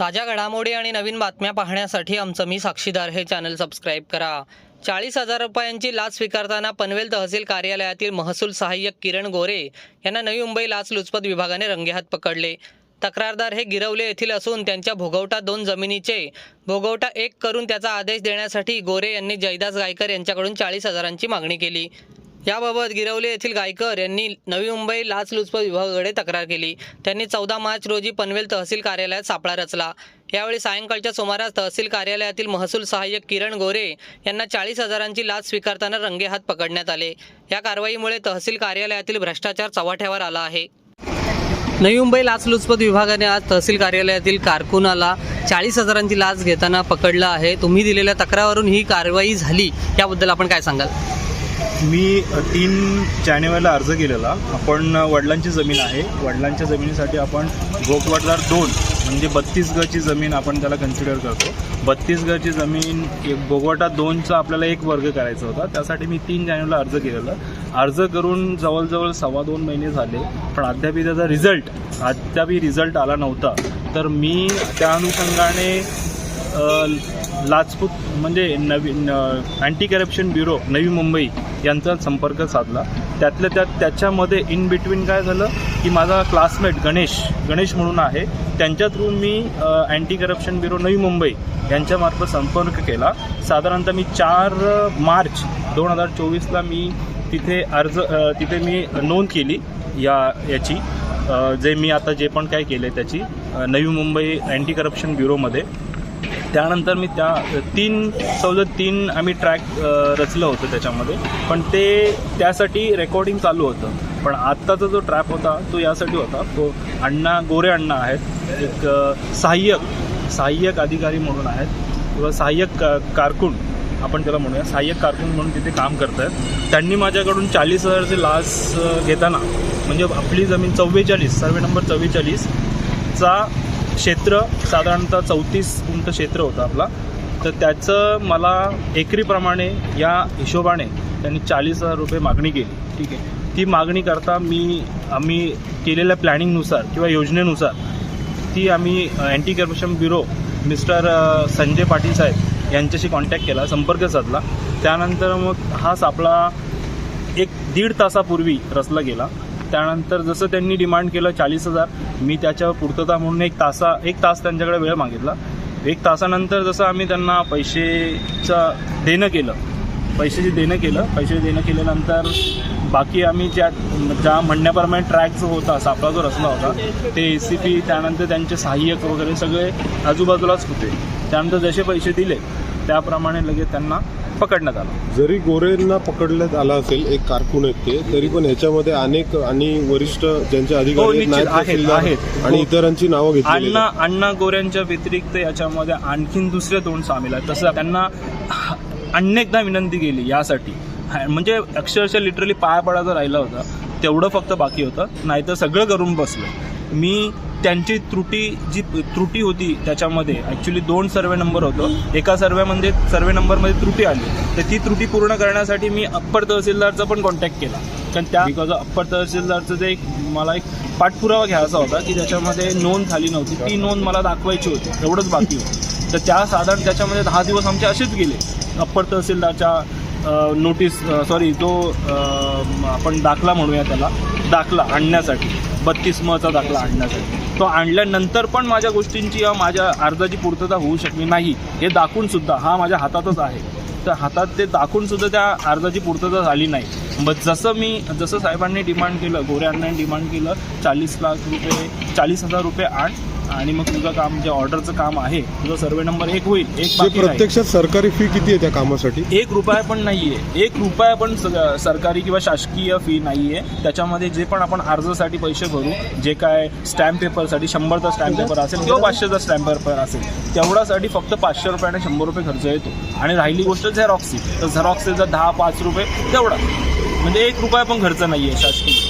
ताज्या घडामोडी आणि नवीन बातम्या पाहण्यासाठी आमचं मी साक्षीदार हे चॅनल सबस्क्राईब करा. चाळीस हजार रुपयांची लाच स्वीकारताना पनवेल तहसील कार्यालयातील महसूल सहाय्यक किरण गोरे यांना नवी मुंबई लाचलुचपत विभागाने रंगेहात पकडले. तक्रारदार हे गिरवले येथील असून त्यांच्या भोगवटा दोन जमिनीचे भोगवटा एक करून त्याचा आदेश देण्यासाठी गोरे यांनी जयदास गायकर यांच्याकडून चाळीस हजारांची मागणी केली. याबाबत गिरवले येथील गायकर यांनी नवी मुंबई लाचलुचपत विभागाकडे तक्रार केली. त्यांनी चौदा मार्च रोजी पनवेल तहसील कार्यालयात सापळा रचला. यावेळी सायंकाळच्या सुमारास तहसील कार्यालयातील महसूल सहाय्यक किरण गोरे यांना चाळीस हजारांची लाच स्वीकारताना रंगेहात पकडण्यात आले. या कारवाईमुळे तहसील कार्यालयातील भ्रष्टाचार चव्हाट्यावर आला आहे. नवी मुंबई लाचलुचपत विभागाने आज तहसील कार्यालयातील कारकुनाला चाळीस हजारांची लाच घेताना पकडलं आहे. तुम्ही दिलेल्या तक्रारवरून ही कारवाई झाली. याबद्दल आपण काय सांगाल? मी तीन जानेवारीला अर्ज केलेला. आपण वडिलांची जमीन आहे. वडिलांच्या जमिनीसाठी आपण गोकवाडदार दोन म्हणजे बत्तीस गची जमीन आपण त्याला कन्सिडर करतो. बत्तीस गची जमीन एक भोगवटा दोनचा आपल्याला एक वर्ग करायचा होता. त्यासाठी मी तीन जानेवारीला अर्ज केलेला. अर्ज करून जवळजवळ सव्वा दोन महिने झाले पण अद्यापही त्याचा रिझल्ट अद्यापही रिझल्ट आला नव्हता. तर मी त्या अनुषंगाने लाचपूत म्हणजे नवीन anti corruption bureau Navi Mumbai यांचा संपर्क साधला. त्यातल्या त्यात त्याच्यामध्ये इन बिटवीन काय झालं की माझा क्लासमेट गणेश गणेश म्हणून आहे त्यांच्या थ्रू मी anti corruption bureau Navi Mumbai यांच्यामार्फत संपर्क केला. साधारणतः मी चार मार्च दोन हजार चोवीसला मी तिथे अर्ज तिथे मी नोंद केली या याची जे मी आता जे पण काय केलं आहे त्याची नवी मुंबई अँटी करप्शन ब्युरोमध्ये त्यानंतर मी त्या तीन सवलत तीन आम्ही ट्रॅक रचलं होतं त्याच्यामध्ये. पण ते त्यासाठी रेकॉर्डिंग चालू होतं. पण आत्ताचा जो ट्रॅप होता तो यासाठी होता. तो अण्णा गोरे अण्णा आहेत. एक सहाय्यक सहाय्यक अधिकारी म्हणून आहेत. किंवा सहाय्यक का कारकून आपण त्याला म्हणूया. सहाय्यक कारकून म्हणून तिथे काम करत आहेत त्यांनी माझ्याकडून चाळीस हजारचे लास घेताना म्हणजे आपली जमीन चव्वेचाळीस सर्वे नंबर चव्वेचाळीसचा क्षेत्र साधारणतः चौतीस गुंठ क्षेत्र होतं आपला. तर त्याचं मला एकरीप्रमाणे या हिशोबाने त्यांनी चाळीस हजार रुपये मागणी केली. ठीक आहे. ती मागणी करता मी आम्ही केलेल्या प्लॅनिंगनुसार किंवा योजनेनुसार ती आम्ही anti corruption bureau mister Sanjay Patil साहेब यांच्याशी कॉन्टॅक्ट केला संपर्क साधला. त्यानंतर मग हा सापळा एक दीड तासापूर्वी रचला गेला. त्यानंतर जसं त्यांनी डिमांड केलं चाळीस हजार मी त्याच्यावर पूर्तता म्हणून एक तासा एक तास त्यांच्याकडे वेळ मागितला. एक तासानंतर जसं आम्ही त्यांना पैसेचं देणं केलं पैशाचे देणं केलं पैसे देणं केल्यानंतर बाकी आम्ही ज्या ज्या म्हणण्याप्रमाणे ट्रॅक जो होता सापळा जो रचला होता ते ए सी पी त्यानंतर त्यांचे सहाय्यक वगैरे सगळे आजूबाजूलाच होते. त्यानंतर जसे पैसे दिले त्याप्रमाणे लगेच त्यांना पकडण्यात आलं. जरी गोरेंना पकडण्यात आला असेल एक कारकून आहेत ते तरी पण ह्याच्यामध्ये अनेक आणि वरिष्ठ ज्यांचे हो, अधिकारी आहेत, निश्चित नायब आहेत, तहसीलदार आहेत. आणि हो. इतरांची नावं घेतली अण्णा अण्णा गोऱ्यांच्या व्यतिरिक्त याच्यामध्ये आणखीन दुसरे दोन सामील आहेत. तसं त्यांना अनेकदा विनंती केली यासाठी. हा, म्हणजे अक्षरशः लिटरली पाया पडायचं राहिलं होतं. तेवढं फक्त बाकी होतं. नाहीतर सगळं करून बसलं. मी त्यांची त्रुटी जी त्रुटी होती त्याच्यामध्ये ॲक्च्युली दोन सर्वे नंबर होतं. एका सर्वेमध्ये सर्वे नंबरमध्ये त्रुटी आली. तर ती त्रुटी पूर्ण करण्यासाठी मी अप्पर तहसीलदारचा पण कॉन्टॅक्ट केला. कारण त्या बिकॉज अप्पर तहसीलदारचं जे एक मला एक पाठपुरावा घ्यायचा होता की ज्याच्यामध्ये नोंद झाली नव्हती. ती नोंद मला दाखवायची होती. एवढंच बाकी होतं. तर त्या साधारण त्याच्यामध्ये दहा दिवस आमचे असेच गेले. अप्पर तहसीलदारच्या नोटीस सॉरी जो आपण दाखला म्हणूया त्याला. दाखला आणण्यासाठी बत्तीस मचा दाखला आणण्यासाठी. तो आणल्यानंतर पण माझ्या गोष्टींची माझ्या अर्जाची पूर्तता होऊ शकली नाही. हे दाखवून सुद्धा हा माझ्या हातातच आहे. तर हातात ते दाखवून सुद्धा त्या अर्जाची पूर्तता झाली नाही. मग जसं मी जसं साहेबांनी डिमांड केलं गोरे डिमांड केलं चाळीस लाख रुपये चाळीस हजार रुपये आण आणि मग तुझं काम जे ऑर्डरचं काम आहे तुझं सर्वे नंबर एक होईल एक ते बाकी राहील. प्रत्यक्षात सरकारी फी किती आहे त्या कामासाठी? एक रुपया पण नाहीये. एक रुपया पण स- सरकारी किंवा शासकीय फी नाहीये. त्याच्यामध्ये जे पण आपण अर्जासाठी पैसे भरू जे काय स्टॅम्प पेपरसाठी शंभरचा स्टॅम्प पेपर असेल किंवा पाचशेचा स्टॅम्प पेपर असेल तेवढ्यासाठी फक्त पाचशे रुपये आणि शंभर रुपये खर्च येतो. आणि राहिली गोष्ट झेरॉक्सची तर झेरॉक्सचा दहा पाच रुपये तेवढा. म्हणजे एक रुपया पण खर्च नाहीये शासकीय.